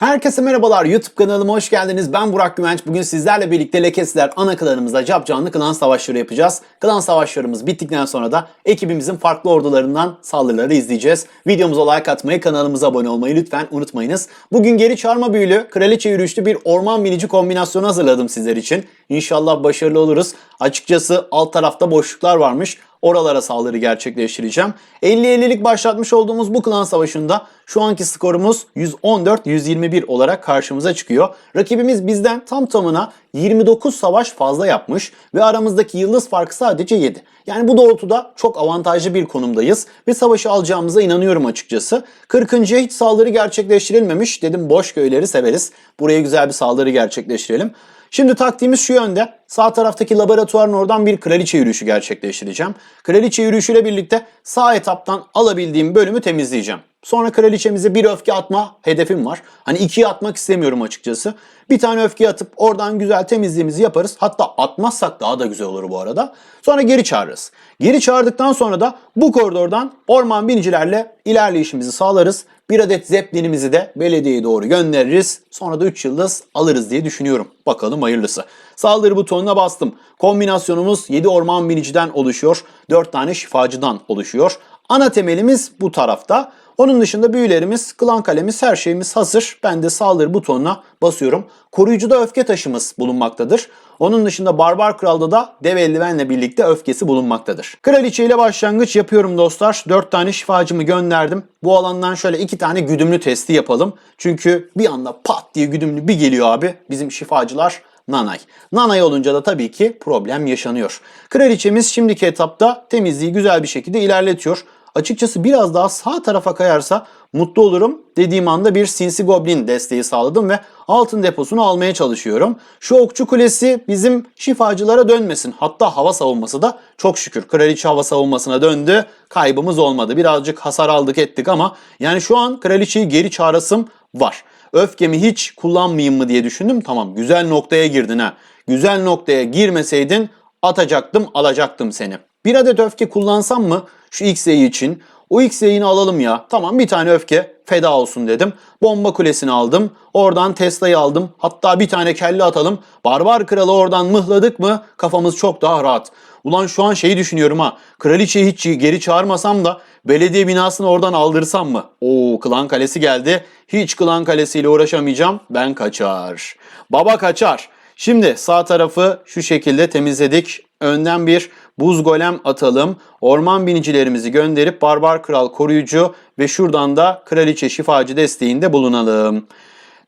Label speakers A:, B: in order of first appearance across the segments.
A: Herkese merhabalar YouTube kanalıma hoş geldiniz. Ben Burak Güvenç. Bugün sizlerle birlikte Lekesiler ana klanımızda cap canlı klan savaşları yapacağız. Klan savaşlarımız bittikten sonra da ekibimizin farklı ordularından saldırıları izleyeceğiz. Videomuza like atmayı, kanalımıza abone olmayı lütfen unutmayınız. Bugün geri çağırma büyülü, kraliçe yürüyüşlü bir orman binici kombinasyonu hazırladım sizler için. İnşallah başarılı oluruz. Açıkçası alt tarafta boşluklar varmış. Oralara saldırı gerçekleştireceğim. 50-50'lik başlatmış olduğumuz bu klan savaşında şu anki skorumuz 114-121 olarak karşımıza çıkıyor. Rakibimiz bizden tam tamına 29 savaş fazla yapmış ve aramızdaki yıldız farkı sadece 7. Yani bu doğrultuda çok avantajlı bir konumdayız ve savaşı alacağımıza inanıyorum açıkçası. 40. hiç saldırı gerçekleştirilmemiş. Dedim boş köyleri severiz. Buraya güzel bir saldırı gerçekleştirelim. Şimdi taktiğimiz şu yönde. Sağ taraftaki laboratuvarın oradan bir kraliçe yürüyüşü gerçekleştireceğim. Kraliçe yürüyüşüyle birlikte sağ etaptan alabildiğim bölümü temizleyeceğim. Sonra kraliçemize bir öfke atma hedefim var. Hani ikiye atmak istemiyorum açıkçası. Bir tane öfke atıp oradan güzel temizliğimizi yaparız. Hatta atmazsak daha da güzel olur bu arada. Sonra geri çağırırız. Geri çağırdıktan sonra da bu koridordan orman binicilerle ilerleyişimizi sağlarız. Bir adet zeplinimizi de belediyeye doğru göndeririz. Sonra da 3 yıldız alırız diye düşünüyorum. Bakalım hayırlısı. Saldırı butonuna bastım. Kombinasyonumuz 7 orman biniciden oluşuyor. 4 tane şifacıdan oluşuyor. Ana temelimiz bu tarafta. Onun dışında büyülerimiz, klan kalemiz, her şeyimiz hazır. Ben de saldırı butonuna basıyorum. Koruyucuda öfke taşımız bulunmaktadır. Onun dışında Barbar Kral'da da dev eldivenle birlikte öfkesi bulunmaktadır. Kraliçe ile başlangıç yapıyorum dostlar. 4 tane şifacımı gönderdim. Bu alandan şöyle 2 tane güdümlü testi yapalım. Çünkü bir anda pat diye güdümlü bir geliyor abi. Bizim şifacılar Nanay. Nanay olunca da tabii ki problem yaşanıyor. Kraliçemiz şimdiki etapta temizliği güzel bir şekilde ilerletiyor. Açıkçası biraz daha sağ tarafa kayarsa mutlu olurum. Dediğim anda bir sinsi goblin desteği sağladım ve altın deposunu almaya çalışıyorum. Şu okçu kulesi bizim şifacılara dönmesin. Hatta hava savunması da çok şükür kraliçe hava savunmasına döndü. Kaybımız olmadı. Birazcık hasar aldık ettik ama yani şu an kraliçeyi geri çağırasım var. Öfkemi hiç kullanmayayım mı diye düşündüm. Tamam güzel noktaya girdin ha. Güzel noktaya girmeseydin atacaktım alacaktım seni. Bir adet öfke kullansam mı şu X'yi için? O X'ini alalım ya. Tamam bir tane öfke feda olsun dedim. Bomba kulesini aldım. Oradan Tesla'yı aldım. Hatta bir tane kelle atalım. Barbar kralı oradan mıhladık mı kafamız çok daha rahat. Ulan şu an şeyi düşünüyorum ha. Kraliçeyi hiç geri çağırmasam da belediye binasını oradan aldırsam mı? Oo klan kalesi geldi. Hiç klan kalesiyle uğraşamayacağım. Ben kaçar. Baba kaçar. Şimdi sağ tarafı şu şekilde temizledik. Önden bir buz golem atalım. Orman binicilerimizi gönderip barbar kral koruyucu ve şuradan da kraliçe şifacı desteğinde bulunalım.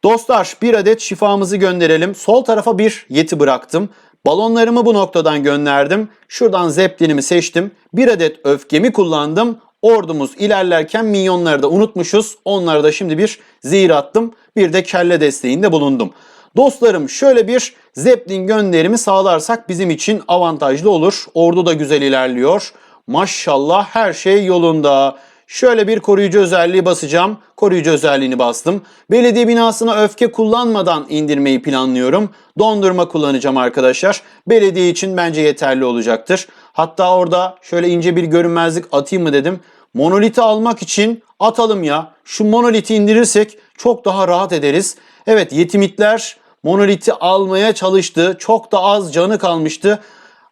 A: Dostlar bir adet şifamızı gönderelim. Sol tarafa bir yeti bıraktım. Balonlarımı bu noktadan gönderdim. Şuradan zeplinimi seçtim. Bir adet öfkemi kullandım. Ordumuz ilerlerken minyonları da unutmuşuz. Onlara da şimdi bir zehir attım. Bir de kelle desteğinde bulundum. Dostlarım şöyle bir Zeppelin gönderimi sağlarsak bizim için avantajlı olur. Ordu da güzel ilerliyor. Maşallah her şey yolunda. Şöyle bir koruyucu özelliği basacağım. Koruyucu özelliğini bastım. Belediye binasına öfke kullanmadan indirmeyi planlıyorum. Dondurma kullanacağım arkadaşlar. Belediye için bence yeterli olacaktır. Hatta orada şöyle ince bir görünmezlik atayım mı dedim. Monoliti almak için atalım ya. Şu monoliti indirirsek çok daha rahat ederiz. Evet yetimitler monoliti almaya çalıştı. Çok da az canı kalmıştı.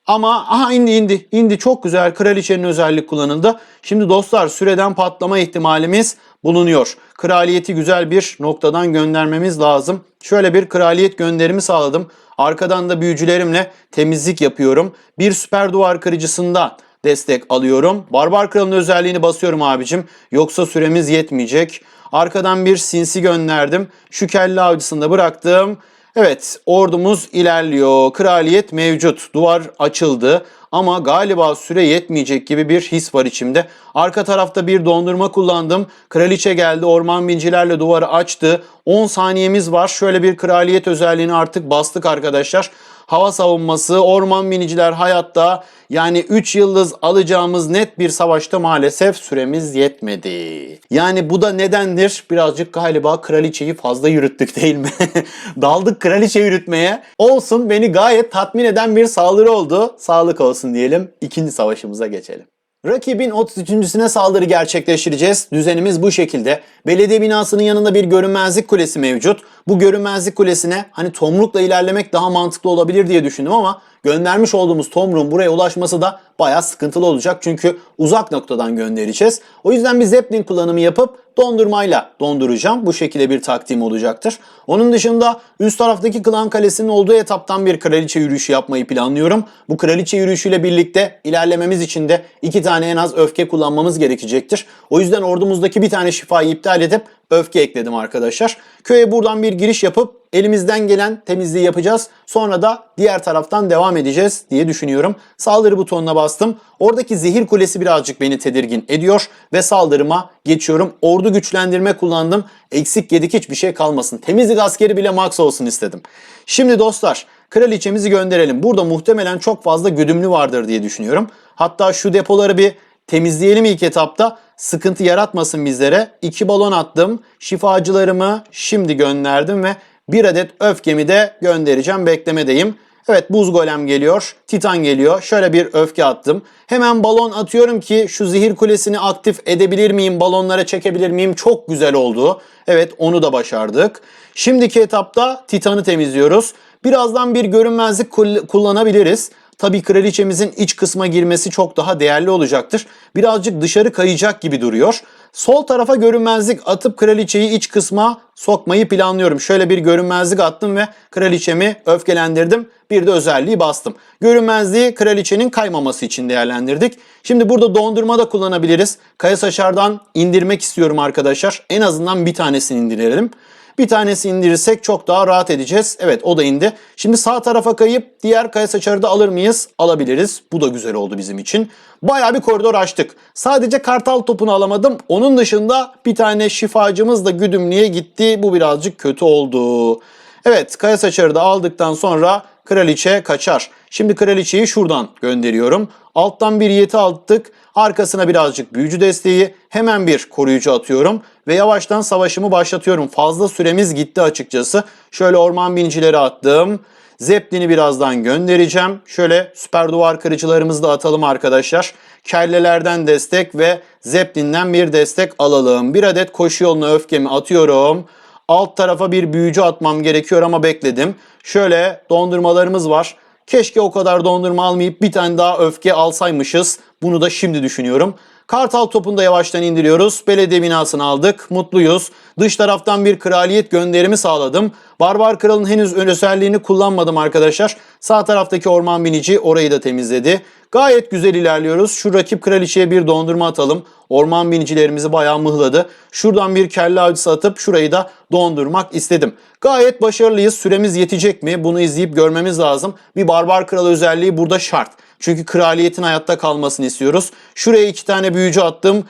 A: Ama aha indi indi indi çok güzel kraliçenin özellik kullanıldı. Şimdi dostlar süreden patlama ihtimalimiz bulunuyor. Kraliyeti güzel bir noktadan göndermemiz lazım. Şöyle bir kraliyet gönderimi sağladım. Arkadan da büyücülerimle temizlik yapıyorum. Bir süper duvar kırıcısında destek alıyorum. Barbar kralın özelliğini basıyorum abicim. Yoksa süremiz yetmeyecek. Arkadan bir sinsi gönderdim. Şu kelle avcısını da bıraktım. Evet ordumuz ilerliyor. Kraliyet mevcut. Duvar açıldı. Ama galiba süre yetmeyecek gibi bir his var içimde. Arka tarafta bir dondurma kullandım. Kraliçe geldi. Orman bincilerle duvarı açtı. 10 saniyemiz var. Şöyle bir kraliyet özelliğini artık bastık arkadaşlar. Hava savunması, orman biniciler hayatta. Yani 3 yıldız alacağımız net bir savaşta maalesef süremiz yetmedi. Yani bu da nedendir? Birazcık galiba kraliçeyi fazla yürüttük değil mi? Daldık kraliçe yürütmeye. Olsun beni gayet tatmin eden bir saldırı oldu. Sağlık olsun diyelim. İkinci savaşımıza geçelim. Rakibin 33.süne saldırı gerçekleştireceğiz. Düzenimiz bu şekilde. Belediye binasının yanında bir görünmezlik kulesi mevcut. Bu görünmezlik kulesine hani tomrukla ilerlemek daha mantıklı olabilir diye düşündüm ama göndermiş olduğumuz tomruğun buraya ulaşması da bayağı sıkıntılı olacak. Çünkü uzak noktadan göndereceğiz. O yüzden bir zeppelin kullanımı yapıp dondurmayla donduracağım. Bu şekilde bir taktiğim olacaktır. Onun dışında üst taraftaki klan kalesinin olduğu etaptan bir kraliçe yürüyüşü yapmayı planlıyorum. Bu kraliçe yürüyüşüyle birlikte ilerlememiz için de iki tane en az öfke kullanmamız gerekecektir. O yüzden ordumuzdaki bir tane şifayı iptal edip öfke ekledim arkadaşlar. Köye buradan bir giriş yapıp elimizden gelen temizliği yapacağız. Sonra da diğer taraftan devam edeceğiz diye düşünüyorum. Saldırı butonuna bastım. Oradaki zehir kulesi birazcık beni tedirgin ediyor ve saldırıma geçiyorum. Ordu güçlendirme kullandım. Eksik yedik hiçbir şey kalmasın. Temizlik askeri bile max olsun istedim. Şimdi dostlar kraliçemizi gönderelim. Burada muhtemelen çok fazla güdümlü vardır diye düşünüyorum. Hatta şu depoları bir temizleyelim ilk etapta. Sıkıntı yaratmasın bizlere. İki balon attım. Şifacılarımı şimdi gönderdim ve bir adet öfkemi de göndereceğim. Beklemedeyim. Evet buz golem geliyor. Titan geliyor. Şöyle bir öfke attım. Hemen balon atıyorum ki şu zehir kulesini aktif edebilir miyim? Balonlara çekebilir miyim? Çok güzel oldu. Evet onu da başardık. Şimdiki etapta Titan'ı temizliyoruz. Birazdan bir görünmezlik kull- kullanabiliriz. Tabii kraliçemizin iç kısma girmesi çok daha değerli olacaktır. Birazcık dışarı kayacak gibi duruyor. Sol tarafa görünmezlik atıp kraliçeyi iç kısma sokmayı planlıyorum. Şöyle bir görünmezlik attım ve kraliçemi öfkelendirdim. Bir de özelliği bastım. Görünmezliği kraliçenin kaymaması için değerlendirdik. Şimdi burada dondurma da kullanabiliriz. Kaya saçardan indirmek istiyorum arkadaşlar. En azından bir tanesini indirelim. Bir tanesi indirirsek çok daha rahat edeceğiz. Evet o da indi. Şimdi sağ tarafa kayıp diğer kaya saçarı da alır mıyız? Alabiliriz. Bu da güzel oldu bizim için. Bayağı bir koridor açtık. Sadece kartal topunu alamadım. Onun dışında bir tane şifacımız da güdümlüye gitti. Bu birazcık kötü oldu. Evet kaya saçarı da aldıktan sonra kraliçe kaçar. Şimdi kraliçeyi şuradan gönderiyorum. Alttan bir yeti attık. Arkasına birazcık büyücü desteği. Hemen bir koruyucu atıyorum. Ve yavaştan savaşımı başlatıyorum. Fazla süremiz gitti açıkçası. Şöyle orman binicileri attım. Zeppelin'i birazdan göndereceğim. Şöyle süper duvar kırıcılarımızı da atalım arkadaşlar. Kellelerden destek ve Zeppelin'den bir destek alalım. Bir adet koşu yoluna öfkemi atıyorum. Alt tarafa bir büyücü atmam gerekiyor ama bekledim. Şöyle dondurmalarımız var. Keşke o kadar dondurma almayıp bir tane daha öfke alsaymışız. Bunu da şimdi düşünüyorum. Kartal topunu da yavaştan indiriyoruz. Belediye binasını aldık. Mutluyuz. Dış taraftan bir kraliyet gönderimi sağladım. Barbar kralın henüz özelliğini kullanmadım arkadaşlar. Sağ taraftaki orman binici orayı da temizledi. Gayet güzel ilerliyoruz. Şu rakip kraliçeye bir dondurma atalım. Orman binicilerimizi bayağı mıhladı. Şuradan bir kelle avcısı atıp şurayı da dondurmak istedim. Gayet başarılıyız. Süremiz yetecek mi? Bunu izleyip görmemiz lazım. Bir barbar kral özelliği burada şart. Çünkü kraliyetin hayatta kalmasını istiyoruz. Şuraya iki tane büyücü attım.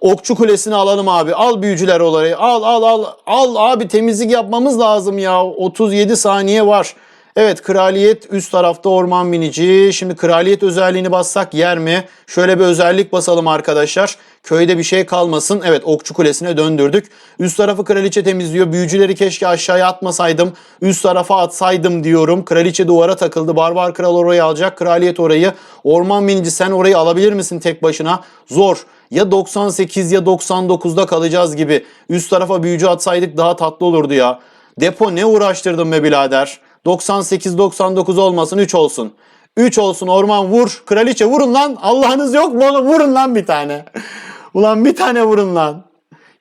A: Okçu kulesini alalım abi. Al büyücüler orayı. Al al al. Al abi temizlik yapmamız lazım ya. 37 saniye var. Evet kraliyet üst tarafta orman binici. Şimdi kraliyet özelliğini bassak yer mi? Şöyle bir özellik basalım arkadaşlar. Köyde bir şey kalmasın. Evet okçu kulesine döndürdük. Üst tarafı kraliçe temizliyor. Büyücüleri keşke aşağıya atmasaydım. Üst tarafa atsaydım diyorum. Kraliçe duvara takıldı. Barbar kral orayı alacak. Kraliyet orayı. Orman binici sen orayı alabilir misin tek başına? Zor. Ya 98 ya 99'da kalacağız gibi. Üst tarafa büyücü atsaydık daha tatlı olurdu ya. Depo ne uğraştırdım be birader. 98-99 olmasın 3 olsun. 3 olsun orman vur. Kraliçe vurun lan. Allah'ınız yok mu oğlum? Vurun lan bir tane. Ulan bir tane vurun lan.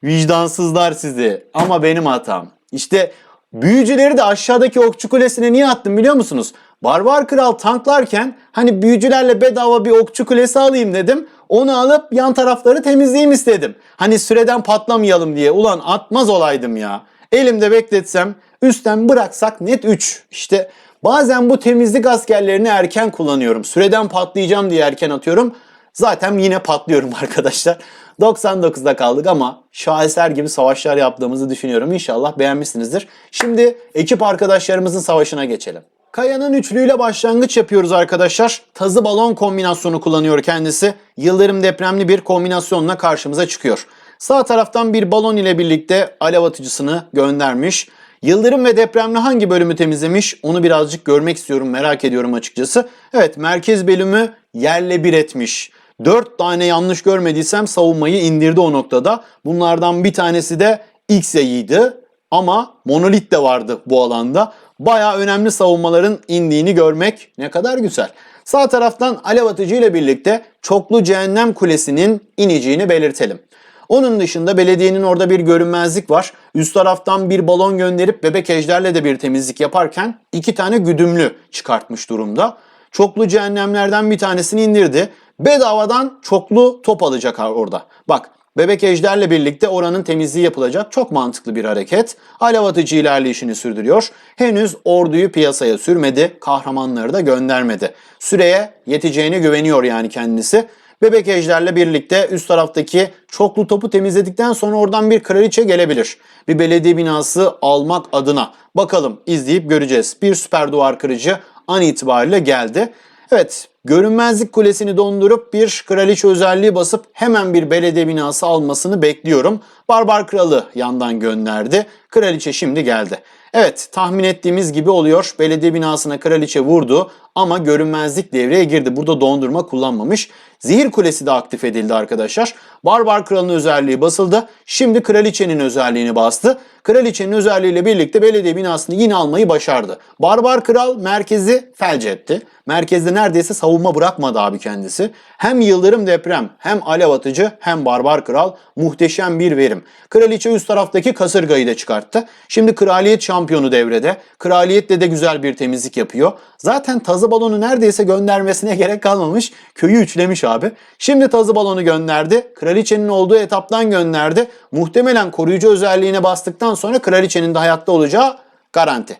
A: Vicdansızlar sizi. Ama benim hatam. İşte büyücüleri de aşağıdaki okçu kulesine niye attım biliyor musunuz? Barbar kral tanklarken hani büyücülerle bedava bir okçu kulesi alayım dedim. Onu alıp yan tarafları temizleyeyim istedim. Hani süreden patlamayalım diye. Ulan atmaz olaydım ya. Elimde bekletsem üstten bıraksak net 3. İşte bazen bu temizlik askerlerini erken kullanıyorum. Süreden patlayacağım diye erken atıyorum. Zaten yine patlıyorum arkadaşlar. 99'da kaldık ama şaheser gibi savaşlar yaptığımızı düşünüyorum. İnşallah beğenmişsinizdir. Şimdi ekip arkadaşlarımızın savaşına geçelim. Kaya'nın üçlüyle başlangıç yapıyoruz arkadaşlar. Tazı balon kombinasyonu kullanıyor kendisi. Yıldırım depremli bir kombinasyonla karşımıza çıkıyor. Sağ taraftan bir balon ile birlikte alev atıcısını göndermiş. Yıldırım ve depremli hangi bölümü temizlemiş onu birazcık görmek istiyorum merak ediyorum açıkçası. Evet merkez bölümü yerle bir etmiş. 4 tane yanlış görmediysem savunmayı indirdi o noktada. Bunlardan bir tanesi de X'eydi ama Monolit de vardı bu alanda. Baya önemli savunmaların indiğini görmek ne kadar güzel. Sağ taraftan alev atıcı ile birlikte çoklu cehennem kulesinin ineceğini belirtelim. Onun dışında belediyenin orada bir görünmezlik var. Üst taraftan bir balon gönderip bebek ejderle de bir temizlik yaparken iki tane güdümlü çıkartmış durumda. Çoklu cehennemlerden bir tanesini indirdi. Bedavadan çoklu top alacak orada. Bak Bebek Ejder'le birlikte oranın temizliği yapılacak. Çok mantıklı bir hareket. Alev atıcı ilerleyişini sürdürüyor. Henüz orduyu piyasaya sürmedi. Kahramanları da göndermedi. Süreye yeteceğine güveniyor yani kendisi. Bebek Ejder'le birlikte üst taraftaki çoklu topu temizledikten sonra oradan bir kraliçe gelebilir. Bir belediye binası almak adına. Bakalım izleyip göreceğiz. Bir süper duvar kırıcı an itibariyle geldi. Evet görünmezlik kulesini dondurup bir kraliçe özelliği basıp hemen bir belediye binası almasını bekliyorum. Barbar kralı yandan gönderdi. Kraliçe şimdi geldi. Evet tahmin ettiğimiz gibi oluyor. Belediye binasına kraliçe vurdu ama görünmezlik devreye girdi. Burada dondurma kullanmamış. Zehir kulesi de aktif edildi arkadaşlar. Barbar kralın özelliği basıldı. Şimdi kraliçenin özelliğini bastı. Kraliçenin özelliğiyle birlikte belediye binasını yine almayı başardı. Barbar kral merkezi felç etti. Merkezde neredeyse savunma bırakmadı abi kendisi. Hem yıldırım deprem hem alev atıcı hem barbar kral muhteşem bir verim. Kraliçe üst taraftaki kasırgayı da çıkarttı. Şimdi kraliyet şampiyonu devrede. Kraliyetle de güzel bir temizlik yapıyor. Zaten tazı balonu neredeyse göndermesine gerek kalmamış. Köyü üçlemiş abi. Şimdi tazı balonu gönderdi. Kraliçenin olduğu etaptan gönderdi. Muhtemelen koruyucu özelliğine bastıktan sonra kraliçenin de hayatta olacağı garanti.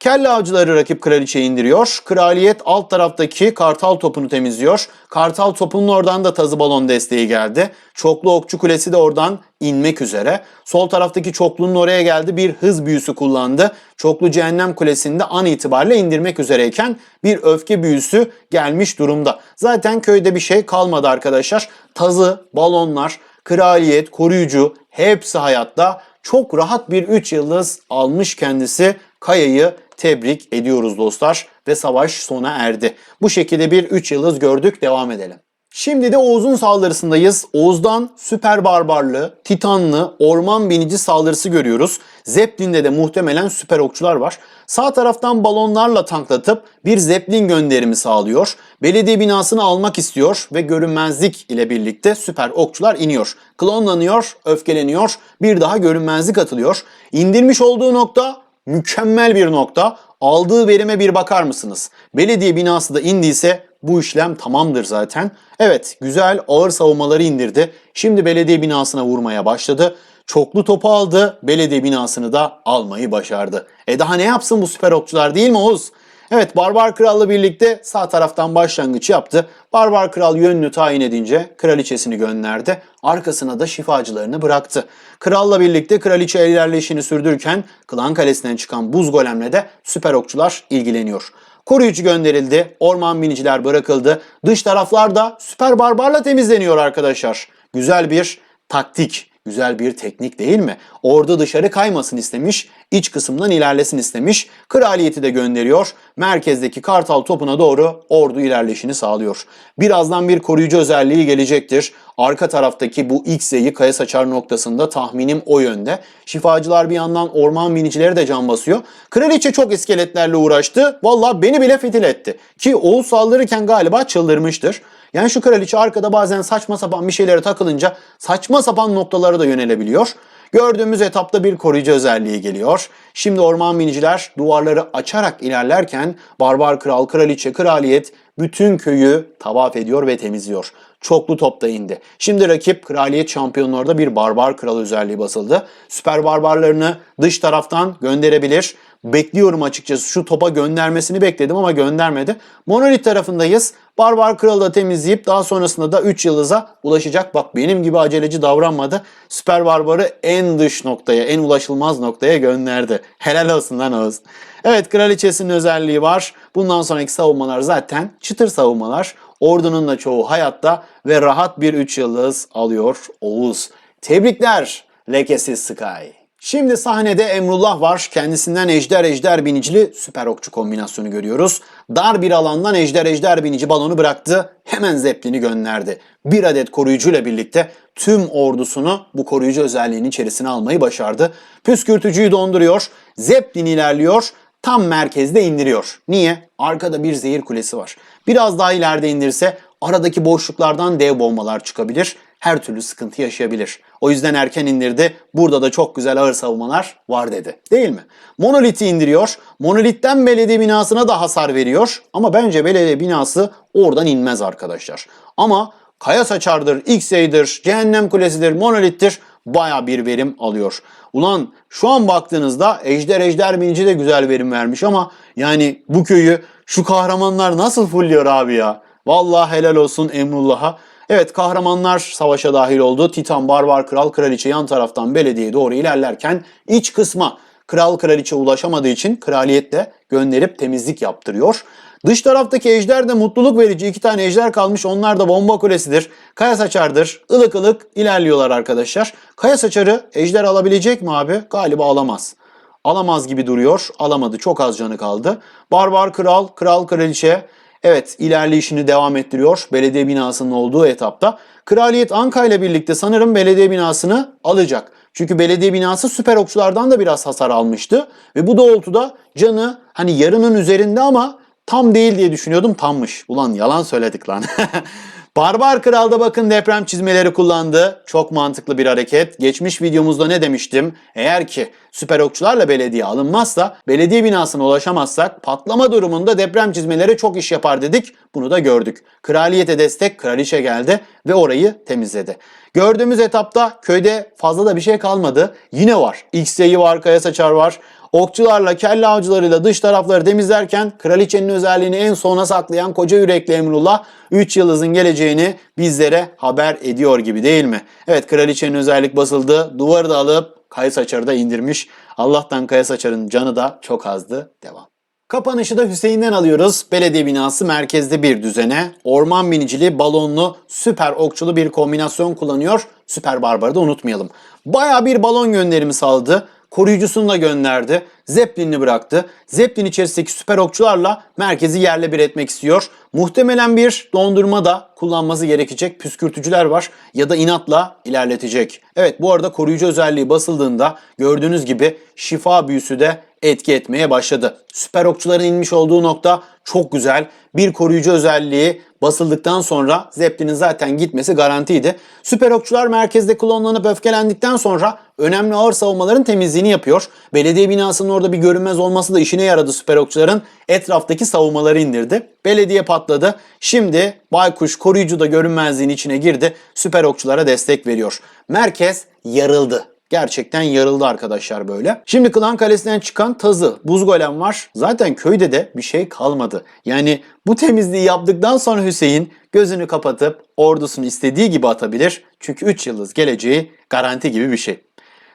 A: Kelle avcıları rakip kraliçeyi indiriyor. Kraliyet alt taraftaki kartal topunu temizliyor. Kartal topunun oradan da tazı balon desteği geldi. Çoklu okçu kulesi de oradan inmek üzere. Sol taraftaki çoklunun oraya geldi. Bir hız büyüsü kullandı. Çoklu cehennem kulesinde an itibariyle indirmek üzereyken bir öfke büyüsü gelmiş durumda. Zaten köyde bir şey kalmadı arkadaşlar. Tazı, balonlar, kraliyet, koruyucu hepsi hayatta. Çok rahat bir 3 yıldız almış kendisi. Kaya'yı tebrik ediyoruz dostlar ve savaş sona erdi. Bu şekilde bir 3 yıldız gördük devam edelim. Şimdi de Oğuz'un saldırısındayız. Oğuz'dan süper barbarlı, titanlı, orman binici saldırısı görüyoruz. Zeppelin'de de muhtemelen süper okçular var. Sağ taraftan balonlarla tanklatıp bir Zeppelin gönderimi sağlıyor. Belediye binasını almak istiyor ve görünmezlik ile birlikte süper okçular iniyor. Klonlanıyor, öfkeleniyor, bir daha görünmezlik atılıyor. İndirmiş olduğu nokta mükemmel bir nokta. Aldığı verime bir bakar mısınız? Belediye binası da indiyse bu işlem tamamdır zaten. Evet güzel ağır savunmaları indirdi. Şimdi belediye binasına vurmaya başladı. Çoklu topu aldı. Belediye binasını da almayı başardı. E daha ne yapsın bu süper okçular değil mi Oğuz? Evet Barbar Kral'la birlikte sağ taraftan başlangıç yaptı. Barbar Kral yönünü tayin edince kraliçesini gönderdi. Arkasına da şifacılarını bıraktı. Kralla birlikte kraliçe ilerleyişini sürdürürken klan kalesinden çıkan buz golemle de süper okçular ilgileniyor. Koruyucu gönderildi, orman biniciler bırakıldı. Dış taraflar da süper barbarla temizleniyor arkadaşlar. Güzel bir taktik. Güzel bir teknik değil mi? Ordu dışarı kaymasın istemiş, iç kısımdan ilerlesin istemiş. Kraliyeti de gönderiyor. Merkezdeki kartal topuna doğru ordu ilerleyişini sağlıyor. Birazdan bir koruyucu özelliği gelecektir. Arka taraftaki bu X'e'yi kaya saçar noktasında tahminim o yönde. Şifacılar bir yandan orman binicileri de can basıyor. Kraliçe çok iskeletlerle uğraştı. Valla beni bile fitil etti. Ki Oğuz saldırırken galiba çıldırmıştır. Yani şu kraliçe arkada bazen saçma sapan bir şeylere takılınca saçma sapan noktalara da yönelebiliyor. Gördüğümüz etapta bir koruyucu özelliği geliyor. Şimdi orman biniciler duvarları açarak ilerlerken barbar kral, kraliçe, kraliyet bütün köyü tavaf ediyor ve temizliyor. Çoklu top da indi. Şimdi rakip kraliyet şampiyonlarda bir barbar kral özelliği basıldı. Süper barbarlarını dış taraftan gönderebilir. Bekliyorum açıkçası şu topa göndermesini bekledim ama göndermedi. Monolit tarafındayız. Barbar Kralı da temizleyip daha sonrasında da 3 yıldıza ulaşacak. Bak benim gibi aceleci davranmadı. Süper Barbar'ı en dış noktaya, en ulaşılmaz noktaya gönderdi. Helal olsun lan Oğuz. Evet kraliçesinin özelliği var. Bundan sonraki savunmalar zaten çıtır savunmalar. Ordunun da çoğu hayatta ve rahat bir 3 yıldız alıyor Oğuz. Tebrikler lekesiz Sky. Şimdi sahnede Emrullah var. Kendisinden ejder ejder binicili süper okçu kombinasyonu görüyoruz. Dar bir alandan ejder ejder binici balonu bıraktı. Hemen Zeppelin'i gönderdi. Bir adet koruyucuyla birlikte tüm ordusunu bu koruyucu özelliğinin içerisine almayı başardı. Püskürtücüyü donduruyor. Zeppelin ilerliyor. Tam merkezde indiriyor. Niye? Arkada bir zehir kulesi var. Biraz daha ileride indirse aradaki boşluklardan dev bombalar çıkabilir. Her türlü sıkıntı yaşayabilir. O yüzden erken indirdi. Burada da çok güzel ağır savunmalar var dedi. Değil mi? Monolith'i indiriyor. Monolith'ten belediye binasına da hasar veriyor. Ama bence belediye binası oradan inmez arkadaşlar. Ama Kaya Saçar'dır, X-Ray'dir, Cehennem Kulesi'dir, Monolith'tir baya bir verim alıyor. Ulan şu an baktığınızda Ejder Ejder Binici de güzel verim vermiş ama yani bu köyü şu kahramanlar nasıl fulluyor abi ya? Vallahi helal olsun Emrullah'a. Evet kahramanlar savaşa dahil oldu. Titan, Barbar, Kral, Kraliçe yan taraftan belediyeye doğru ilerlerken iç kısma Kral Kraliçe ulaşamadığı için kraliyetle gönderip temizlik yaptırıyor. Dış taraftaki ejder de mutluluk verici iki tane ejder kalmış. Onlar da bomba kulesidir. Kaya saçardır. Ilık ılık ilerliyorlar arkadaşlar. Kaya saçarı ejder alabilecek mi abi? Galiba alamaz. Alamaz gibi duruyor. Alamadı. Çok az canı kaldı. Barbar kral, kral kraliçe. Evet ilerleyişini devam ettiriyor belediye binasının olduğu etapta. Kraliyet Anka ile birlikte sanırım belediye binasını alacak. Çünkü belediye binası süper okçulardan da biraz hasar almıştı. Ve bu doğrultuda canı hani yarının üzerinde ama tam değil diye düşünüyordum tammış. Ulan yalan söyledik lan. Barbar Kral'da bakın deprem çizmeleri kullandı. Çok mantıklı bir hareket. Geçmiş videomuzda ne demiştim? Eğer ki süper okçularla belediye alınmazsa, belediye binasına ulaşamazsak patlama durumunda deprem çizmeleri çok iş yapar dedik. Bunu da gördük. Kraliyete destek kraliçe geldi ve orayı temizledi. Gördüğümüz etapta köyde fazla da bir şey kalmadı. Yine var. X-Ray'i var, Kaya Saçar var. Okçularla, kelle avcılarıyla dış tarafları temizlerken kraliçenin özelliğini en sona saklayan koca yürekli Emrullah 3 yıldızın geleceğini bizlere haber ediyor gibi değil mi? Evet kraliçenin özellik basıldı. Duvarı da alıp Kaya Saçar'ı da indirmiş. Allah'tan Kaya Saçar'ın canı da çok azdı. Devam. Kapanışı da Hüseyin'den alıyoruz. Belediye binası merkezde bir düzene. Orman binicili, balonlu, süper okçulu bir kombinasyon kullanıyor. Süper Barbar'ı da unutmayalım. Baya bir balon gönderimi sağladı. Koruyucusunu da gönderdi. Zeppelin'i bıraktı. Zeppelin içerisindeki süper okçularla merkezi yerle bir etmek istiyor. Muhtemelen bir dondurma da kullanması gerekecek püskürtücüler var ya da inatla ilerletecek. Evet bu arada koruyucu özelliği basıldığında gördüğünüz gibi şifa büyüsü de etki etmeye başladı. Süper okçuların inmiş olduğu nokta çok güzel. Bir koruyucu özelliği basıldıktan sonra Zeppelin'in zaten gitmesi garantiydi. Süper okçular merkezde klonlanıp öfkelendikten sonra önemli ağır savunmaların temizliğini yapıyor. Belediye binasının orada bir görünmez olması da işine yaradı süper okçuların. Etraftaki savunmaları indirdi. Belediye patladı. Şimdi Baykuş koruyucu da görünmezliğin içine girdi. Süper okçulara destek veriyor. Merkez yarıldı. Gerçekten yarıldı arkadaşlar böyle. Şimdi Klan Kalesi'nden çıkan tazı, buz golem var. Zaten köyde de bir şey kalmadı. Yani bu temizliği yaptıktan sonra Hüseyin gözünü kapatıp ordusunu istediği gibi atabilir. Çünkü 3 yıldız geleceği garanti gibi bir şey.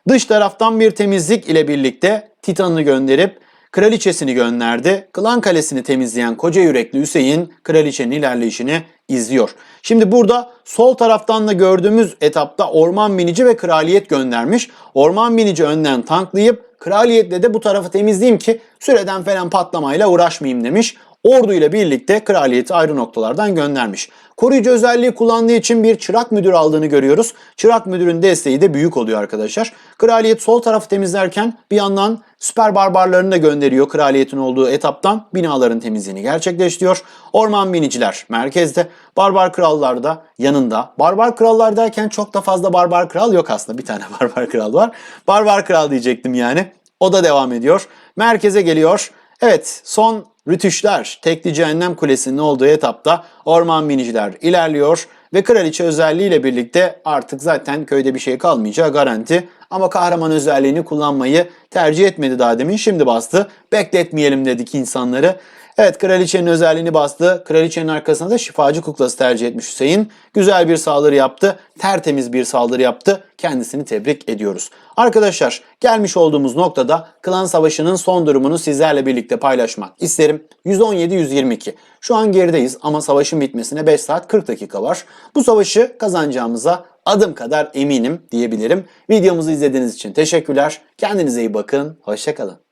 A: Dış taraftan bir temizlik ile birlikte Titan'ı gönderip kraliçesini gönderdi. Klan Kalesi'ni temizleyen koca yürekli Hüseyin kraliçenin ilerleyişini izliyor. Şimdi burada sol taraftan da gördüğümüz etapta orman binici ve kraliyet göndermiş. Orman binici önden tanklayıp kraliyetle de bu tarafı temizleyeyim ki süreden falan patlamayla uğraşmayayım demiş. Orduyla birlikte kraliyeti ayrı noktalardan göndermiş. Koruyucu özelliği kullandığı için bir çırak müdür aldığını görüyoruz. Çırak müdürün desteği de büyük oluyor arkadaşlar. Kraliyet sol tarafı temizlerken bir yandan süper barbarlarını da gönderiyor kraliyetin olduğu etaptan binaların temizliğini gerçekleştiriyor. Orman biniciler merkezde, barbar krallar da yanında. Barbar krallar derken çok da fazla barbar kral yok aslında. Bir tane barbar kral var. Barbar kral diyecektim yani. O da devam ediyor. Merkeze geliyor. Evet son rütüşler tekli cehennem kulesinin olduğu etapta orman biniciler ilerliyor ve kraliçe özelliğiyle birlikte artık zaten köyde bir şey kalmayacağı garanti. Ama kahraman özelliğini kullanmayı tercih etmedi daha demin şimdi bastı. Bekletmeyelim dedik insanları. Evet kraliçenin özelliğini bastı. Kraliçenin arkasına da şifacı kuklası tercih etmiş Hüseyin. Güzel bir saldırı yaptı. Tertemiz bir saldırı yaptı. Kendisini tebrik ediyoruz. Arkadaşlar gelmiş olduğumuz noktada klan savaşının son durumunu sizlerle birlikte paylaşmak isterim. 117-122. Şu an gerideyiz ama savaşın bitmesine 5 saat 40 dakika var. Bu savaşı kazanacağımıza adım kadar eminim diyebilirim. Videomuzu izlediğiniz için teşekkürler. Kendinize iyi bakın. Hoşçakalın.